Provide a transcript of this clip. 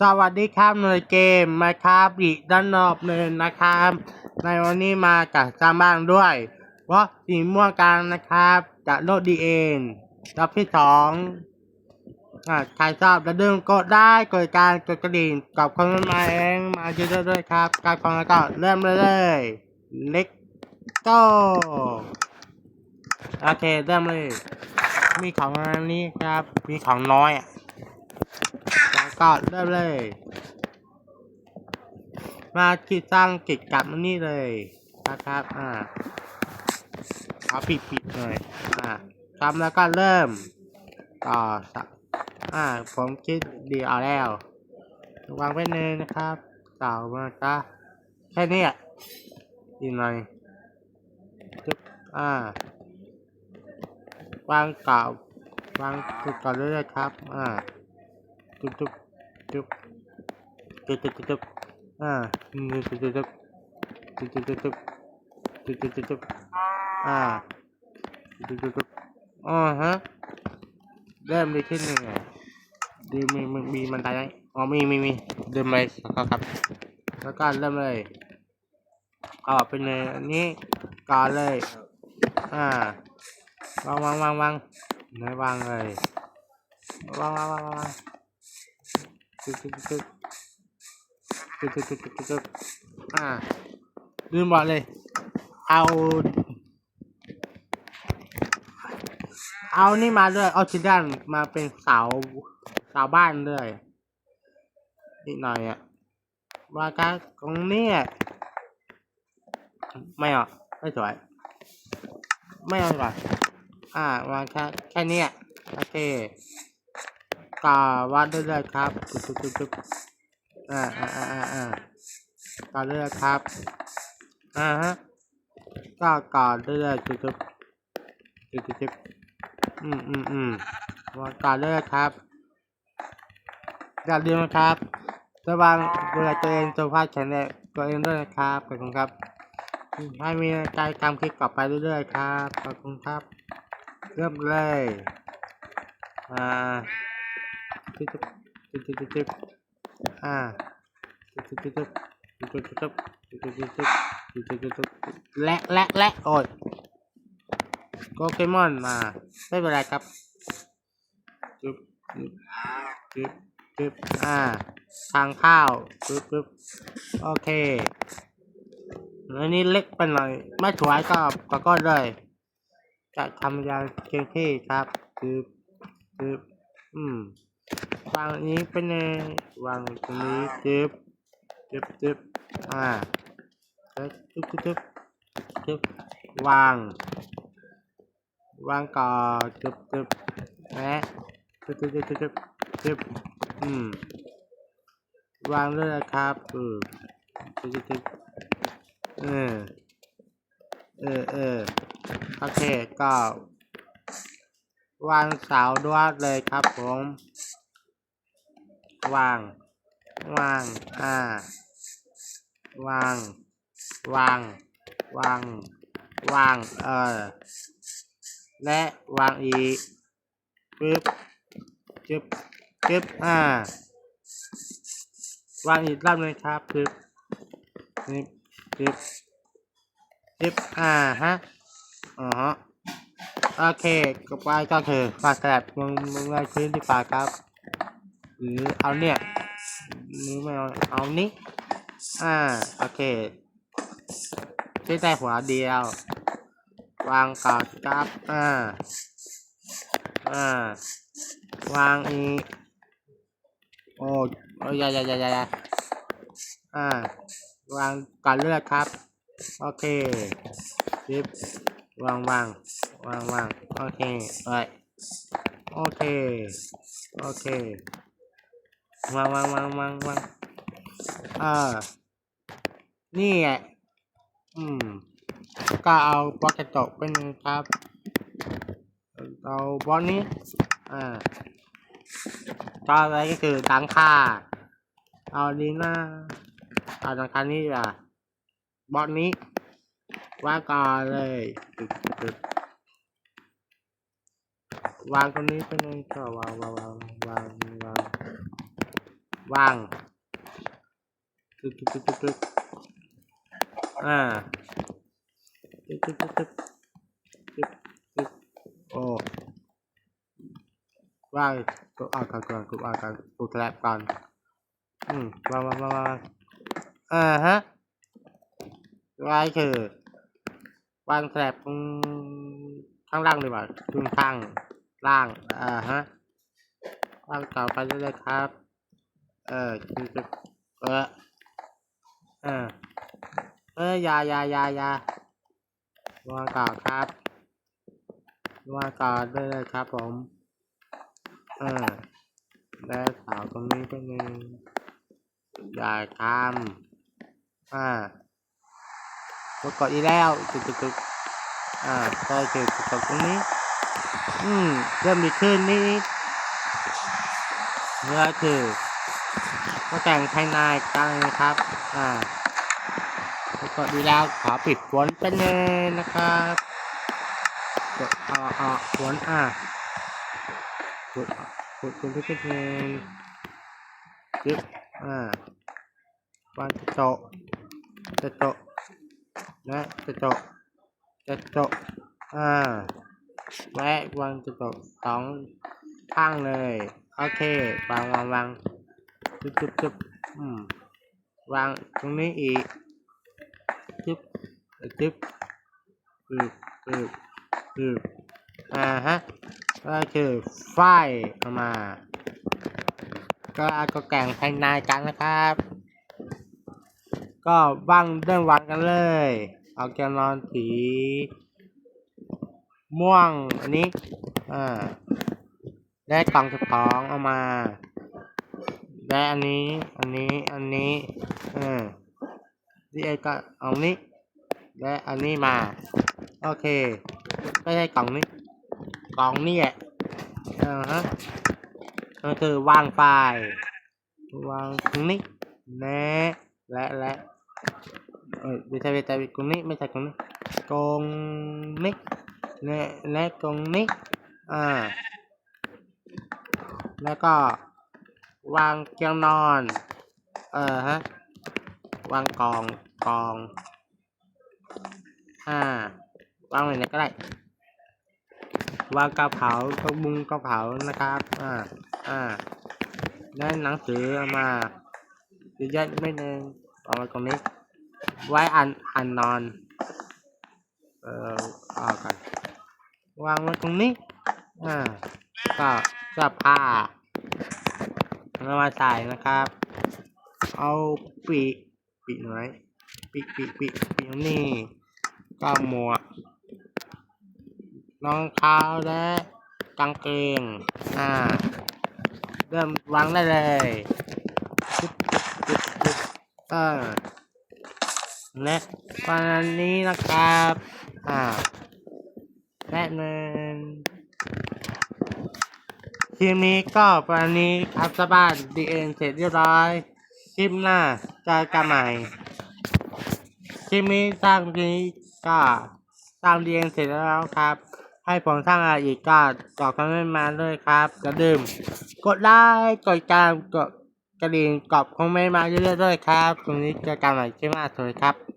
สวัสดีครับในเกมมาครับอีกด้านนอกเลยนะครับ ในวันนี้มาจากสร้างบ้านด้วยเพราะสีม่วงกลางนะครับจะโลดดีเองรอบที่สองอ่าใครชอบจะดึงกดได้กดการกดกระดิ่งกับคนมาเองมาเยอะๆด้วยครับ การฟังแล้วก็เริ่มเลยเล็กโตโอเคเริ่มเลย มีของอันนี้ครับ มีของน้อยอะ ก็เริ่มเลย มาคิดสร้างกิจกรรมอันนี้เลยนะครับ อ่าเอาปิดปิดหน่อยอ่าทำแล้วก็เริ่มต่อสักอ่า ผมคิดดีเอาแล้ววางไว้เลยนะครับต่อมาจ้ะแค่นี้อะอีกหน่อยจุ๊บอ่าวางเก่าวางจุดก่อนเรื่อยครับ อ่าจุ๊บจุ๊บ จุ๊บจุ๊บจุ๊บจุ๊บจุ๊บอ่าจุ๊บจุ๊บจุ๊บจุ๊บจุ๊บจุ๊บจุ๊บจุ๊บจุ๊บจุ๊บจุ๊บจุ๊บอ่าจุ๊บจุ๊บจุ๊บอ๋อฮะเริ่มดีขึ้นยังไงดีมีมีมีมันตายไหมอ๋อมีมีมีเดิมเลยครับครับแล้วก็เริ่มเลยเอาเป็นเลยอันนี้ก่อนเลย อ่าวางวางวางวางไหนวางเลยวางวางวางวาง ตึ๊ดตึ๊ดตึ๊ดตึ๊ดตึ๊ดตึ๊ดตึ๊ดตึ๊ดตึ๊ดอ่าลืมบอกเลย เอา เอานี่มาด้วยออกซิเดนมาเป็นเสาเสาบ้านด้วยนิดหน่อยอะว่าการตรงนี้ไม่เอะไม่สวยไม่เอาดีกว่าอ่าวาแค่แค่นี้โอเค ก็วาดได้เลยๆครับจุ๊บจุ๊บจุ๊บจุ๊บอ่าอ่าอ่าอ่าอ่าก่อได้เลยครับอ่าฮะก็ก่อได้เลยจุ๊บจุ๊บจุ๊บจุ๊บจุ๊บอืมอืมอืมวางก่อได้เลยครับอย่าลืมนะครับระวังดูแลตัวเองสุขภาพแข็งแรงตัวเองด้วยนะครับขอบคุณครับ ให้มีใจทำคลิปต่อไปเรื่อยๆครับขอบคุณครับ เริ่มเลยอ่า ตึ๊บตึ๊บตึ๊บตึ๊บตึ๊บอ่าตึ๊บตึ๊บตึ๊บตึ๊บตึ๊บตึ๊บตึ๊บตึ๊บตึ๊บตึ๊บตึ๊บตึ๊บและและและโอ้ยโปเกมอนมาไม่เป็นไรครับตึ๊บตึ๊บตึ๊บตึ๊บอ่าทางข้าวตึ๊บตึ๊บโอเคอันนี้เล็กไปหน่อย ไม่สวยก็ก็ก็เลย จะทำยาเต็มที่ครับตึ๊บตึ๊บอืม วางอันนี้เป็นไงวางตรงนี้จึ๊บจึ๊บจึ๊บอ่าแล้วจึ๊บจึ๊บจึ๊บจึ๊บวาง วางก่อนจึ๊บจึ๊บและจึ๊บจึ๊บจึ๊บจึ๊บจึ๊บอืมวางเลยครับเออจึ๊บจึ๊บจึ๊บเออเออเออโอเคก็วางเสาด้วยเลยครับผม วาง วาง อ่า วาง วาง วาง วาง เออ และวางอีกปึ๊บจึ๊บจึ๊บอ่า วางอีกรอบหนึงครับปึ๊บนี่จึ๊บจึ๊บอ่าฮะ อ๋อโอเคก็ไปก็คือฝากแกลบมึงมึงไงพื้นที่ฝากครับ หรือเอาเนี่ยนี่ไม่เอาเอานี้อ่าโอเคใช้ได้หัวเดียว วางก่อนครับอ่าอ่าวางอีกโอ้โอ้ยยาอยาอยายอยาอ่าวางก่อนเลือกครับ โอเคจิบวางวางวางวางโอเคไปโอเค โอเค วางวางวางวางวางเออนี่ไง อืม ก็เอาบล็อกกระจกเป็นครับ เอาบล็อกนี้ อ่าก็อะไรก็คือตังค่า เอาดีหน้าเอาตังค่านี้อะบล็อกนี้วางก่อนเลยวางตรงนี้เป็นไงก็วางวางวาง วางวางตึ๊กตึ๊กตึ๊กตึ๊กตึ๊กอ่าตึ๊กตึ๊กตึ๊กตึ๊กตึ๊กตึ๊กโอ้ว่างกดออกก่อนก่อนกดออกก่อนกดแกลบก่อนอืมวางวางวางวางอ่าฮะไว้คือวางแถบตรงข้างล่างดีกว่าตรงข้างล่างอ่าฮะวางต่อไปเรื่อยๆครับ เออคือเออเออเออยายายายาวางต่อครับวางต่อเรื่อยครับผม เออแล้วสาวตรงนี้ก็นึงอย่าทำอ่ากดกดอีกแล้วตึกตึกตึกอ่าก็คือกดตรงนี้ อืมเริ่มดีขึ้นนิดเมื่อคือ ก็แต่งภายในกันนะครับ อ่ากดกดดีแล้วขอปิดฝนไปเลยนะครับกดอ่าอ่าฝนอ่ากดกดกดไปเป็นจึ๊บอ่าวางจะโตะจะโตะและกระจกกระจกอ่าแวะวางกระจกสองข้างเลย โอเควางวางวาง จุ๊บจุ๊บจุ๊บอืมวางตรงนี้อีกจุ๊บจุ๊บอืบอืบอืบอ่าฮะก็คือไฟออกมา ก็ก็แก่งภายในกันนะครับ ก็ว่างเริ่มวางกันเลย เอาแกนนอนสีม่วงอันนี้อ่าได้กล่องสปองเอามา ได้อันนี้ อันนี้ อันนี้ เออดีเอก็เอานี้ได้อันนี้มา โอเค ไม่ใช่กล่องนี้ กล่องนี่แหละอ่าฮะก็คือวางไฟล์วางตรงนี้แนะและและเออไม่ใช่ไม่ใช่ตรงนี้ไม่ใช่ตรงนี้ตรงนี้และและตรงนี้อ่าแล้วก็ วางเตียงนอน เออฮะ วางกองกองอ่าวางไหนก็ได้ วางกระเผากระมุงกระเผานะครับ อ่า อ่า ได้หนังสืออมาเยอะๆไม่เนึงเอาไว้ตรงนี้ ไว้อ่านอ่านนอน เอ่อเอากันวางไว้ตรงนี้ อ่า ก็เสื้อผ้า เอามาใส่นะครับ เอาปีปีกไหนปีปีปีปีนี่ก็หมวกรองเท้าและกางเกง อ่า เริ่มวางได้เลยจุ๊บจุ๊บจุ๊บจุ๊บเออและวันนี้นะครับ อ่าแป๊บนึง คลิปนี้ก็วันนี้อัพสบานดีเอ็นเสร็จเรียบร้อย คลิปหน้าเจอกันใหม่ คลิปนี้สร้างนี้ก็สร้างดีเอ็นเสร็จแล้วครับ ให้ผมสร้างอะไรอีกก็บอกกันต์มาด้วยครับอย่าลืมกดไลค์กดติดตามกดกระดิ่งกรอบคอมเมนต์มาเรื่อยๆด้วยครับ ตรงนี้เจอกันใหม่คลิปหน้าสวัสดีครับ